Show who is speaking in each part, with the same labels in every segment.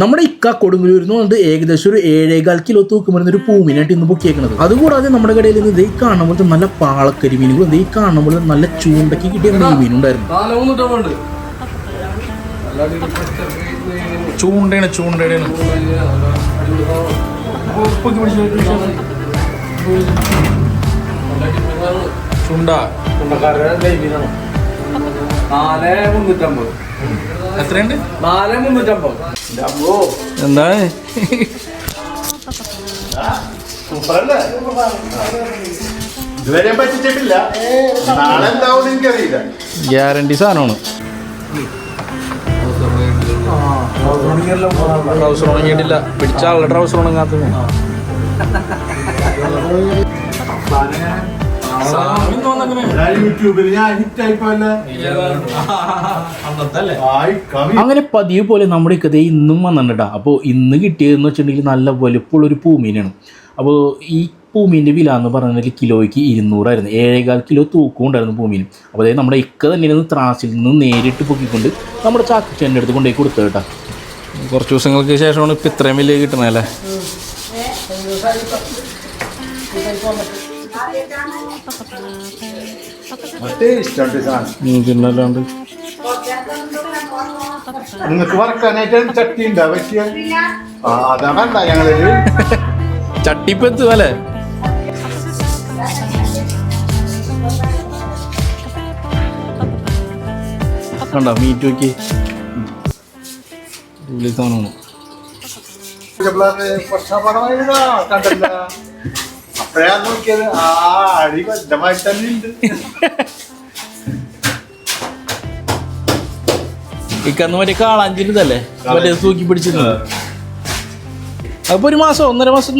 Speaker 1: നമ്മുടെ ഇക്ക കൊടുങ്ങല്ലൂരിൽ നിന്ന് വന്നിട്ട് ഏകദേശം ഒരു ഏഴേകാൽ കിലോ തൂക്കം വരുന്ന ഒരു പൂമിനായിട്ട് ഇന്ന് ബുക്ക് ചെയ്യണത്. അതുകൂടാതെ നമ്മുടെ കടയിൽ നിന്ന് ഇതേ കാണുന്ന പോലത്തെ നല്ല പാളക്കരി മീനുകളും ഇതേ കാണുന്ന പോലെ നല്ല ചൂണ്ടക്കി കിട്ടിയ
Speaker 2: മീനുണ്ടായിരുന്നു
Speaker 1: ചൂണ്ടയാണ് ചൂണ്ടയാണ്. ചൂണ്ട. എത്രയുണ്ട്?
Speaker 2: നാല് മുന്നൂറ്റമ്പത്. എന്റെ അമ്മോ.
Speaker 1: എന്താ
Speaker 3: സൂപ്പറല്ലേ? ഇതുവരെ പറ്റിച്ചിട്ടില്ല. നാളെ എന്താവും എനിക്കറിയില്ല.
Speaker 1: ഗ്യാരണ്ടി സാധനമാണ്. ട്രൗസർ ഉണങ്ങിയിട്ടില്ല. പിടിച്ച ആളുടെ ട്രൗസർ ഉണങ്ങാത്തത്. അങ്ങനെ പതിവ് പോലെ നമ്മുടെ കഥ ഇന്നും വന്നിട്ടാ അപ്പോൾ ഇന്ന് കിട്ടിയതെന്ന് വെച്ചിട്ടുണ്ടെങ്കിൽ നല്ല വലുപ്പമുള്ളൊരു പൂമീനാണ്. അപ്പോൾ ഈ പൂമീന്റെ വില എന്ന് പറഞ്ഞാൽ കിലോയ്ക്ക് ഇരുന്നൂറായിരുന്നു. ഏഴേകാൽ കിലോ തൂക്കം ഉണ്ടായിരുന്നു പൂമീൻ അപ്പോൾ അതായത് നമ്മുടെ ഇക്ക തന്നെയാണ് ത്രാസിൽ നിന്ന് നേരിട്ട് പൊക്കിക്കൊണ്ട് നമ്മുടെ ചാക്കച്ചേന്റെ അടുത്ത് കൊണ്ടുപോയി കൊടുത്തു കേട്ടോ. കുറച്ച് ദിവസങ്ങൾക്ക് ശേഷമാണ് ഇപ്പം ഇത്രയും വലിയ കിട്ടണല്ലേ പിന്നല്ലാണ്ട്
Speaker 3: നിങ്ങൾക്ക് വറക്കാനായിട്ട് ചട്ടി ഉണ്ടാ? പറ്റിയ? അതാ വേണ്ട ഞങ്ങളിൽ
Speaker 1: ചട്ടിപ്പത്ത് അല്ലേ കണ്ടോ മീറ്റ് നോക്കി സാധനമാണ്.
Speaker 3: വർഷാപടമായതാ കണ്ടല്ല. അപ്പഴാ നോക്കിയത്? ആ അടി ബദ്ധമായി തന്നെ ഉണ്ട്
Speaker 1: ഇക്കന്ന് മറ്റേ കാളാഞ്ചിരുന്നല്ലേ മറ്റേ തൂക്കി പിടിച്ചിരുന്നത് അപ്പൊ ഒരു മാസം ഒന്നര മാസം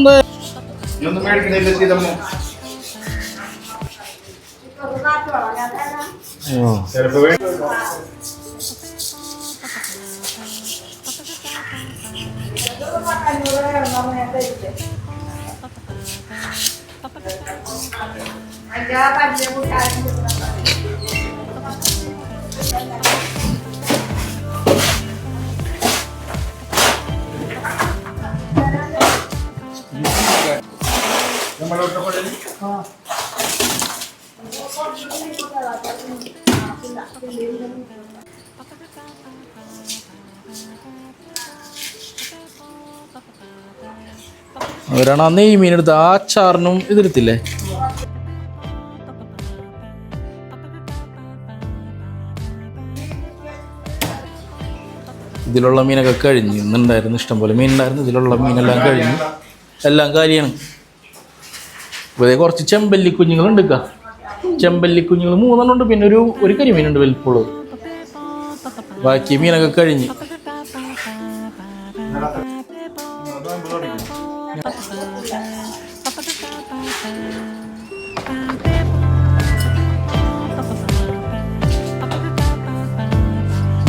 Speaker 3: Aquela padrinha com ali? Lá.
Speaker 1: അവരാണ് അന്ന് ഈ മീനെടുത്ത് ആ ചാറിനും ഇതെടുത്തില്ലേ ഇതിലുള്ള മീനൊക്കെ കഴിഞ്ഞു. ഇന്നുണ്ടായിരുന്നു ഇഷ്ടംപോലെ മീൻ ഉണ്ടായിരുന്നു ഇതിലുള്ള മീനെല്ലാം കഴിഞ്ഞു. എല്ലാം കാര്യമാണ്. ഇവിടെ കുറച്ച് ചെമ്പല്ലി കുഞ്ഞുങ്ങളുണ്ട്. ചെമ്പല്ലി കുഞ്ഞുങ്ങൾ മൂന്നെണ്ണം ഉണ്ട് പിന്നെ ഒരു ഒരു കരിമീനുണ്ട് വലിപ്പുള്ളത് ബാക്കി മീനൊക്കെ കഴിഞ്ഞ്.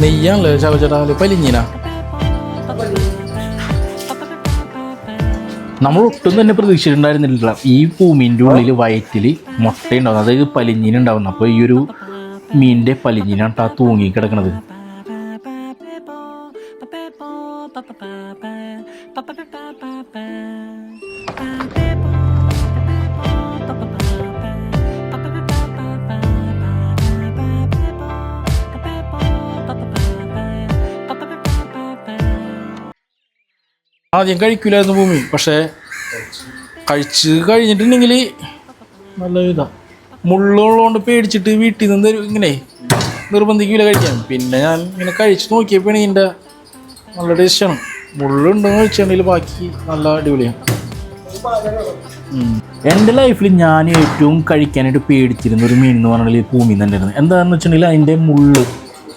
Speaker 1: നെയ്യാണല്ലോ ചവച്ചേട്ടാ പലിഞ്ഞീനാ നമ്മൾ ഒട്ടും തന്നെ പ്രതീക്ഷിച്ചിട്ടുണ്ടായിരുന്നില്ല ഈ പൂമീന്റെ ഉള്ളിൽ വയറ്റിൽ മുട്ടയുണ്ടാവുന്നത് അതായത് പലിഞ്ഞിനുണ്ടാവുന്നത് അപ്പോൾ ഈ ഒരു മീനിന്റെ പലിഞ്ഞിനാണ് തൂങ്ങി കിടക്കണത്. ആദ്യം കഴിക്കില്ലായിരുന്നു ഭൂമി. പക്ഷേ കഴിച്ച് കഴിഞ്ഞിട്ടുണ്ടെങ്കിൽ നല്ല ഇതാ. മുള്ളുള്ളതുകൊണ്ട് പേടിച്ചിട്ട് വീട്ടിൽ നിന്ന് ഇങ്ങനെ നിർബന്ധിക്കില്ല കഴിക്കാൻ. പിന്നെ ഞാൻ ഇങ്ങനെ കഴിച്ച് നോക്കിയപ്പോഴാണ് ഇതിന്റെ നല്ല ടേസ്റ്റാണ് മുള്ളുണ്ടെന്ന് വെച്ചിട്ടുണ്ടെങ്കിൽ ബാക്കി നല്ല അടിപൊളിയാണ്. എന്റെ ലൈഫിൽ ഞാൻ ഏറ്റവും കഴിക്കാനായിട്ട് പേടിച്ചിരുന്ന ഒരു മീൻ എന്ന് പറഞ്ഞാൽ പൂമീൻ തന്നെയായിരുന്നു എന്താണെന്ന് വെച്ചിട്ടുണ്ടെങ്കിൽ അതിന്റെ മുള്ള്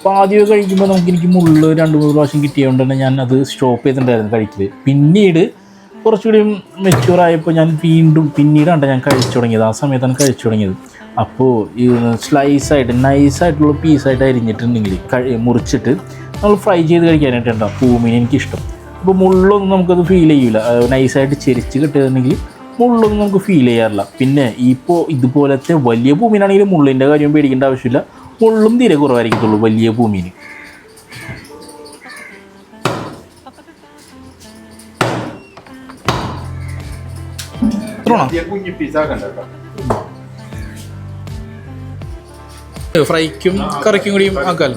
Speaker 1: അപ്പോൾ ആദ്യമൊക്കെ കഴിക്കുമ്പോൾ നമുക്ക് എനിക്ക് മുള്ള് രണ്ട് മൂന്ന് പ്രാവശ്യം കിട്ടിയതുകൊണ്ട് തന്നെ ഞാൻ അത് സ്റ്റോപ്പ് ചെയ്തിട്ടുണ്ടായിരുന്നു കഴിക്കൽ പിന്നീട് കുറച്ചുകൂടി മെച്ചൂർ ആയപ്പോൾ ഞാൻ വീണ്ടും പിന്നീടാണ് ഞാൻ കഴിച്ചു തുടങ്ങിയത്. ആ സമയത്താണ് കഴിച്ചു തുടങ്ങിയത്. അപ്പോൾ ഈ സ്ലൈസായിട്ട് നൈസായിട്ടുള്ള പീസായിട്ട് അരിഞ്ഞിട്ടുണ്ടെങ്കിൽ കഴി മുറിച്ചിട്ട് നമ്മൾ ഫ്രൈ ചെയ്ത് കഴിക്കാനായിട്ടുണ്ടാവും പൂമീൻ എനിക്കിഷ്ടം. അപ്പോൾ മുള്ളൊന്നും നമുക്കത് ഫീൽ ചെയ്യില്ല നൈസായിട്ട് ചെരിച്ച് കിട്ടുകയാണെങ്കിൽ മുള്ളൊന്നും നമുക്ക് ഫീൽ ചെയ്യാറില്ല. പിന്നെ ഇപ്പോൾ ഇതുപോലത്തെ വലിയ പൂമീനാണെങ്കിലും മുള്ളിന്റെ കാര്യം പേടിക്കേണ്ട ആവശ്യമില്ല. എപ്പോഴും തീരെ കുറവായിരിക്കത്തുള്ളൂ വലിയ ഭൂമിയിൽ. ഫ്രൈക്കും കറിക്കും കൂടിയും
Speaker 3: ആക്കാലോ?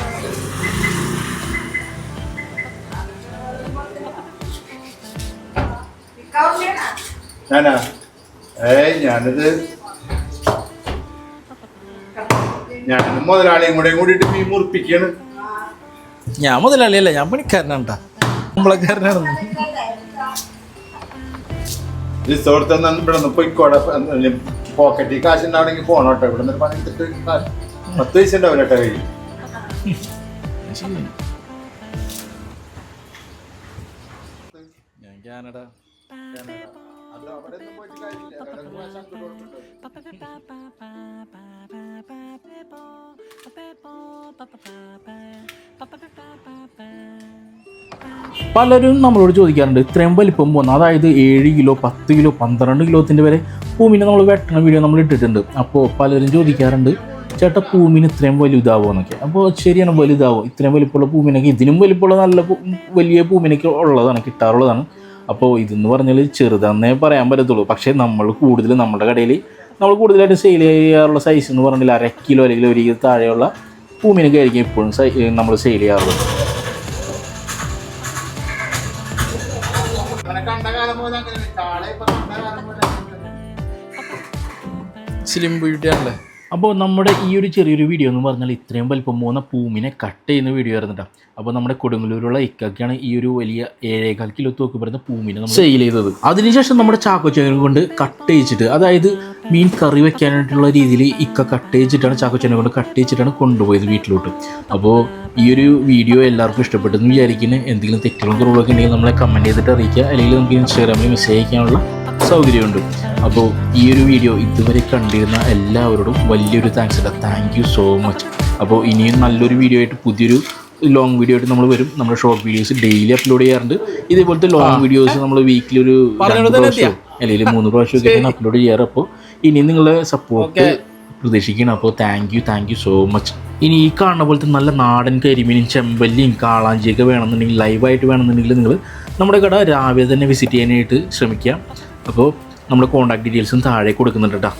Speaker 3: ഞാനാ? ഏയ് ഞാനിത് ഞാനും മുതലാളിയും കൂടെ കൂടിയിട്ട് മീൻ മുറിപ്പിക്കാണ്.
Speaker 1: ഞാൻ മുതലാളിയല്ല ഞാൻ പണിക്കാരനാണ് ട്ടാ. കുമ്പളക്കാരനാണ്
Speaker 3: റിസോർട്ട് ഇവിടെ നിന്ന് പോയിക്കോടെ പോക്കറ്റിൽ കാശ് ഉണ്ടാവണമെങ്കിൽ പോണം കേട്ടോ. ഇവിടെ നിന്ന് പണിയെടുത്തിട്ട് കാശ് പത്ത് പൈസ ഉണ്ടാവില്ല കേട്ടോ കയ്യിൽ.
Speaker 1: ഞാൻ കാനഡ പലരും നമ്മളോട് ചോദിക്കാറുണ്ട് ഇത്രയും വലിപ്പം പോകുന്ന അതായത് ഏഴ് കിലോ പത്ത് കിലോ പന്ത്രണ്ട് കിലോത്തിന്റെ വരെ പൂമിനെ നമ്മൾ വെട്ടണ വീഡിയോ നമ്മൾ ഇട്ടിട്ടുണ്ട് അപ്പോൾ പലരും ചോദിക്കാറുണ്ട് ചേട്ടാ പൂമിന് ഇത്രയും വലുതാവോ എന്നൊക്കെ അപ്പോൾ ശരിയാണ് വലുതാവോ ഇത്രയും വലിപ്പമുള്ള പൂമിനൊക്കെ ഇതിനും വലിപ്പമുള്ള നല്ല വലിയ പൂമിനൊക്കെ ഉള്ളതാണ് കിട്ടാറുള്ളതാണ് അപ്പോൾ ഇതെന്ന് പറഞ്ഞാൽ ചെറുതാന്നേ പറയാൻ പറ്റത്തുള്ളൂ. പക്ഷേ നമ്മൾ കൂടുതൽ നമ്മുടെ കടയിൽ നമ്മൾ കൂടുതലായിട്ട് സെയിൽ ചെയ്യാറുള്ള സൈസ് എന്ന് പറഞ്ഞാൽ അര കിലോ അല്ലെങ്കിൽ ഒരു കിലോ താഴെയുള്ള ഭൂമിനൊക്കെ ആയിരിക്കും എപ്പോഴും നമ്മൾ സെയിൽ ചെയ്യാറുള്ളത്. സ്ലിം ബ്യൂട്ടി ആണല്ലേ? അപ്പോൾ നമ്മുടെ ഈ ഒരു ചെറിയൊരു വീഡിയോ എന്ന് പറഞ്ഞാൽ ഇത്രയും വലിപ്പം പോകുന്ന പൂമിനെ കട്ട് ചെയ്യുന്ന വീഡിയോ ആയിരുന്നു കേട്ടോ അപ്പോൾ നമ്മുടെ കൊടുങ്ങല്ലൂരുള്ള ഇക്കൊക്കെയാണ് ഈ ഒരു വലിയ ഏഴേകാൽ കിലോ തൂക്കി വരുന്ന പൂമിനെ നമ്മൾ സെയിൽ ചെയ്തത്. അതിനുശേഷം നമ്മുടെ ചാക്കോച്ചേന കൊണ്ട് കട്ട് ചെയ്തിട്ട് അതായത് മീൻ കറി വെക്കാനായിട്ടുള്ള രീതിയിൽ ഇക്ക കട്ട് ചെയ്തിട്ടാണ് ചാക്കോച്ചേനെ കൊണ്ട് കട്ട് ചെയ്തിട്ടാണ് കൊണ്ടുപോയത് വീട്ടിലോട്ട്. അപ്പോൾ ഈ ഒരു വീഡിയോ എല്ലാവർക്കും ഇഷ്ടപ്പെട്ടെന്ന് വിചാരിക്കുന്നത് എന്തെങ്കിലും തെറ്റുകളും കുറവുകളൊക്കെ ഉണ്ടെങ്കിൽ നമ്മളെ കമന്റ് ചെയ്തിട്ട് അറിയിക്കുക. അല്ലെങ്കിൽ നമുക്ക് ഇൻസ്റ്റാഗ്രാമിൽ മെസ്സേജ് അയക്കാനുള്ള സൗകര്യമുണ്ട്. അപ്പോൾ ഈ ഒരു വീഡിയോ ഇതുവരെ കണ്ടിരുന്ന എല്ലാവരോടും വലിയൊരു താങ്ക്സ് ഉണ്ട് താങ്ക് യു സോ മച്ച് അപ്പോൾ ഇനിയും നല്ലൊരു വീഡിയോ ആയിട്ട് പുതിയൊരു ലോങ് വീഡിയോ ആയിട്ട് നമ്മൾ വരും. നമ്മുടെ ഷോർട്ട് വീഡിയോസ് ഡെയിലി അപ്ലോഡ് ചെയ്യാറുണ്ട്. ഇതേപോലത്തെ ലോങ് വീഡിയോസ് നമ്മൾ വീക്കിലി ഒരു അല്ലെങ്കിൽ മൂന്ന് പ്രാവശ്യമൊക്കെ അപ്ലോഡ് ചെയ്യാറ്. അപ്പോൾ ഇനി നിങ്ങളെ സപ്പോർട്ട് പ്രതീക്ഷിക്കണം. അപ്പോൾ thank you thank you so much ഇനി ഈ കാണുന്ന പോലത്തെ നല്ല നാടൻ കരിമീനും ചെമ്പല്ലിയും കാളാഞ്ചിയൊക്കെ വേണമെന്നുണ്ടെങ്കിൽ ലൈവായിട്ട് വേണമെന്നുണ്ടെങ്കിൽ നിങ്ങൾ നമ്മുടെ കട രാവിലെ തന്നെ വിസിറ്റ് ചെയ്യാനായിട്ട് ശ്രമിക്കുക അപ്പോൾ നമ്മുടെ കോൺടാക്ട് ഡീറ്റെയിൽസും താഴെ കൊടുക്കുന്നുണ്ട് കേട്ടോ